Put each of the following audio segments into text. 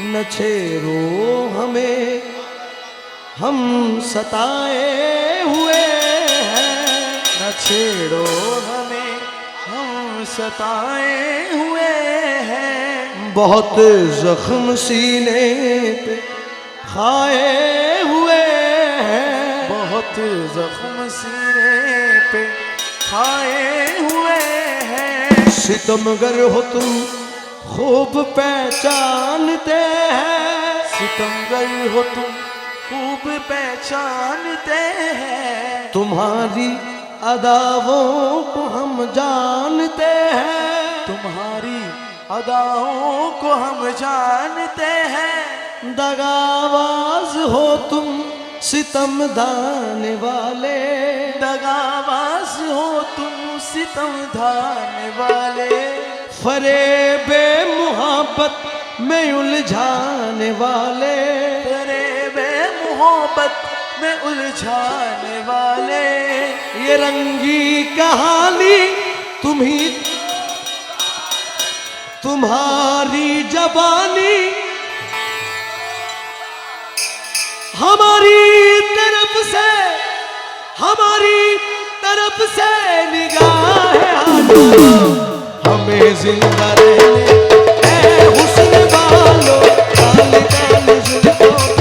न छेड़ो हमें, हम सताए हुए हैं। न छेड़ो हमें, हम सताए हुए हैं। बहुत जख्म सीने पे खाए हुए हैं। बहुत जख्म सीने पे खाए हुए हैं। सितमगर हो तुम खूब पहचानते हैं। सितमगर हो तुम खूब पहचानते हैं। तुम्हारी अदावों को हम जानते हैं। तुम्हारी अदाओं को हम जानते हैं। दगावाज हो तुम सितम दाने वाले। दगाबाज हो तुम सितम धाने वाले। फरेबे मुहब्बत में उलझाने वाले। तेरे बे मोहब्बत में उलझाने वाले। ये रंगी कहानी तुम्ही तुम्हारी जबानी। हमारी तरफ़ से हमारी तरफ़ से निगाह हमें जिंदा रहने ए हुस्न वालो काले काले जुल्फों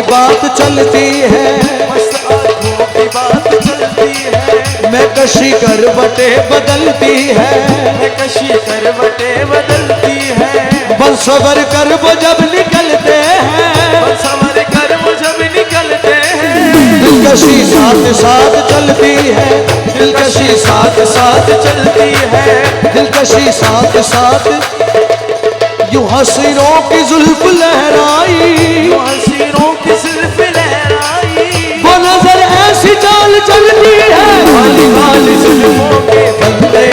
की बात चलती है। मस्त आँखों की बात चलती है। मैं कशी कर बटे बदलती है। मैं कशी करवटे बदलती है। बंसवर कर वो जब निकलते हैं। और संवर कर वो जब निकलते हैं। दिलकशी साथ साथ चलती है। दिलकशी साथ साथ चलती है। दिलकशी साथ साथ यूं हसीनों की जुल्फ लहराई वो हसीनों की सिर्फ लहराई वो नजर ऐसी चाल चलती है काली काली जुल्फों के फंदे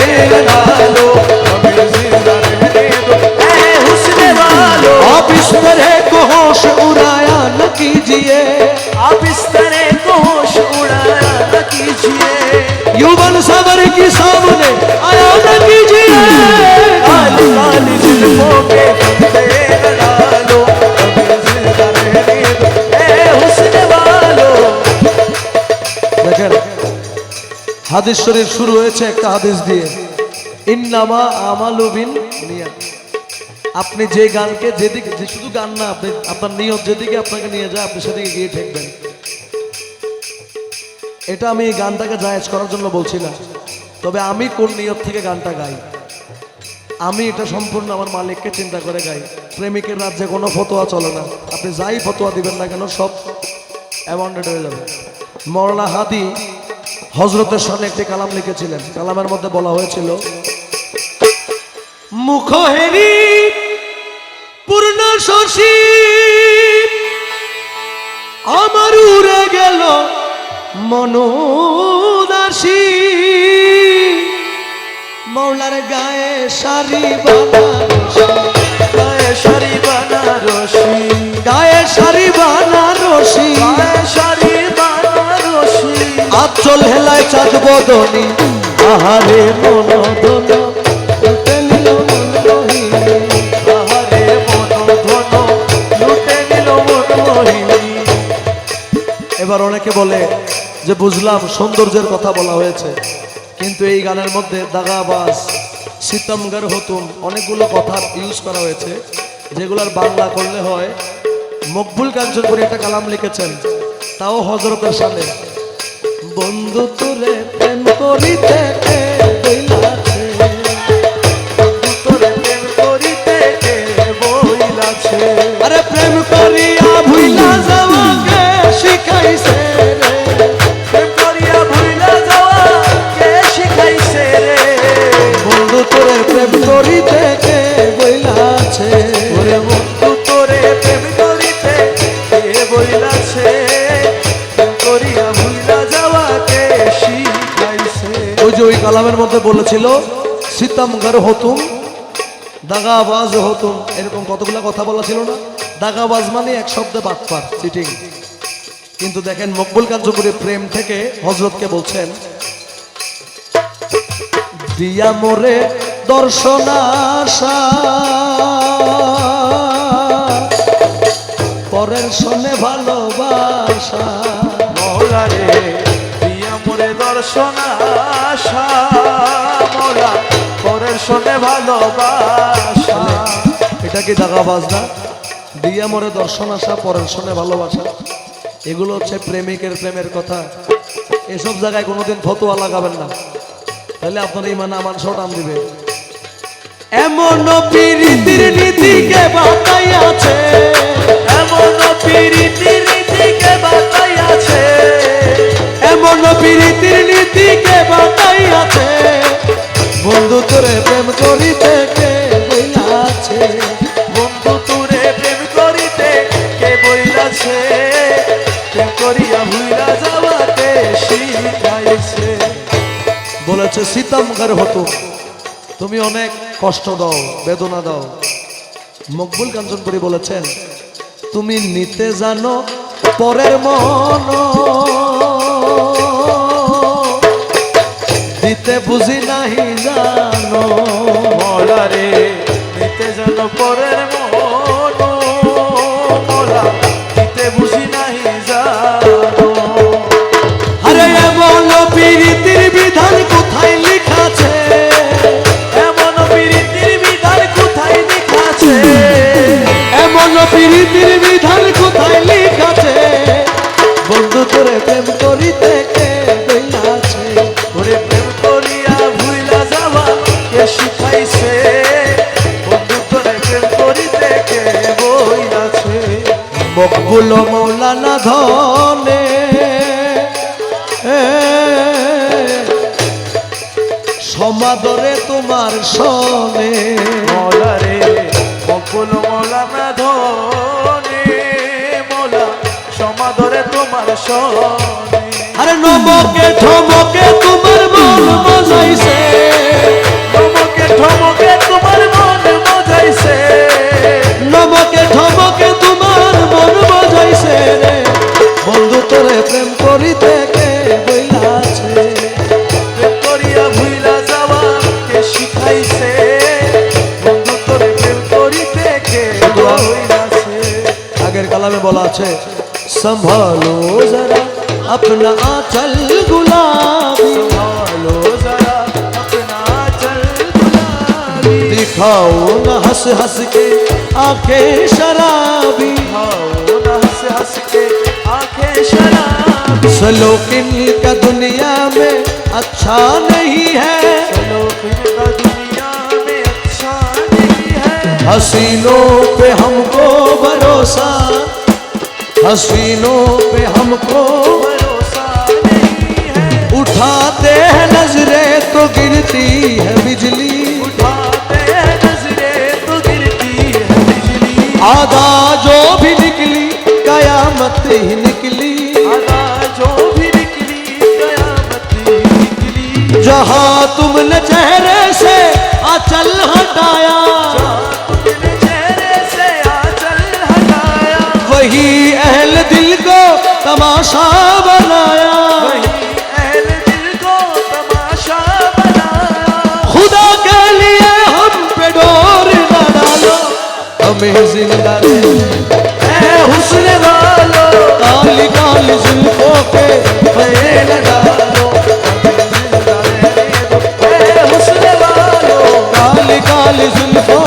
হাদিস শরীফ শুরু হয়েছে একটা হাদিস দিয়ে। ইন্নামা আমালুবিন নিয়া আপনি যে গানকে যেদিকে যে শুধু গান না, আপনি আপনার নিয়ত যেদিকে আপনাকে নিয়ে যায়, আপনি সেদিকে গিয়ে ঠেকবেন। এটা আমি এই গানটাকে জায়েজ করার জন্য বলছি না তবে আমি কোন নিয়ত থেকে গানটা গাই? আমি এটা সম্পূর্ণ আমার মালিককে চিন্তা করে গাই। প্রেমিকের রাজ্যে কোনো ফতোয়া চলে না। আপনি যাই ফতোয়া দিবেন না কেন, সব অ্যামাউন্টেড হয়ে যাবে। মরলা হাদি হজরতের সামনে একটি কালাম লিখেছিলেন। কালামের মধ্যে বলা হয়েছিল, মুখহেরি পূর্ণ শশী, আমার উড়ে গেল মনোদাসী। মৌলার গায়ে শাড়ি বানারসি, গায়ে শাড়ি বানারসি, গায়ে শাড়ি বানারসি। আচল হেলায় চাঁদ বদনি, আহারে মন ধন লুটে নিল মন মোহিনী। আহারে মন ধন লুটে নিল মন মোহিনী এবার অনেকে বলে যে বুঝলাম সৌন্দর্যের কথা বলা হয়েছে, কিন্তু এই গানের মধ্যে দাগাবাজ সিতমগর হতুম অনেকগুলো কথা ইউজ করা হয়েছে, যেগুলোর বাংলা করলে হয়, মকবুল কাঞ্চনপুরি একটা কালাম লিখেছেন, তাও হজরতের সামনে বন্ধু তুলে প্রেম করিতে আরে প্রেম করিয়া ভুইলা যাওয়াকে শিখাইছে। ওই কালামের মধ্যে বলেছিল সীতামগর হতুম, দাগাবাজ হতুম। এরকম কতগুলো কথা বলা ছিল না? দাগাবাজ মানে এক শব্দে বাটপার চিটিং কিন্তু দেখেন, মকবুল কার্যকরী প্রেম থেকে হজরতকে বলছেন, দিয়া মোরে দর্শনাশা, পরের শোনে ভালোবাসা মোরে আশা মৌলা পরের শোনে ভালোবাসা। এটা কি দাগাবাজ না দিয়া মোরে দর্শন আসা পরের শোনে ভালোবাসা। এগুলো হচ্ছে প্রেমিকের প্রেমের কথা। এসব জায়গায় কোনোদিন ফতোয়া লাগাবেন না। তাহলে আপনার ইমান আমান সটান দিবে। এমন প্রীতির নীতিকে বাতাই আছে এমন পিরিতি বলেছে সীতামগার হতো। তুমি অনেক কষ্ট দাও, বেদনা দাও। মকবুল কাঞ্চনপুরি বলেছেন, তুমি নিতে জানো পরের মন। দিতে বুঝি নাহি জানো। মলা রে, নিতে যেন পরের মন। এমন প্রীতির বিধান কোথায় লিখাছে? বন্ধু, তোরে প্রেম করিতে কে বইলাছে ওরে প্রেম করিয়া মকবুল মৌলানা ধনে। সমাদরে তোমার সনে। মলা রে মকুল আরে নমকে ঠমকে তোমার মন মজাইছে। ঠমকে ঠমকে তোমার মন মজাইছে। নমকে ঠমকে তোমার মন মজাইছে রে। বন্ধু তোরে প্রেম করিতে কে বইলাছে প্রেম করিয়া ভুইলা যাওয়া কে শিখাইছে? বন্ধু তোরে প্রেম করিতে কে বইলাছে আগের কালামে বলা আছে संभालो जरा, अपना आंचल गुलाबी। संभालो जरा अपना आंचल गुलाबी दिखाओ न हंस हंस के आँखें शराबी। दिखाओ ना हंस हंस के आँखें शराबी सलोकिन का दुनिया में अच्छा नहीं है सलोकिन का दुनिया में अच्छा नहीं है। हसीनों पे हमको हसीनों पे हमको भरोसा उठाते हैं नज़रें तो गिरती है बिजली। उठाते हैं नज़रें तो गिरती है बिजली। आधा जो भी निकली कयामत ही निकली। आधा जो भी निकली कयामत ही निकली। जहाँ तुमने चेहरे से आचल हटाया तुमने चेहरे से आंचल हटाया वही दिल को तमाशा बनाया खुदा के लिए हम पे डोर डालो हमें जिंदा काली काली जुल्फों पे काली काली जुल्फों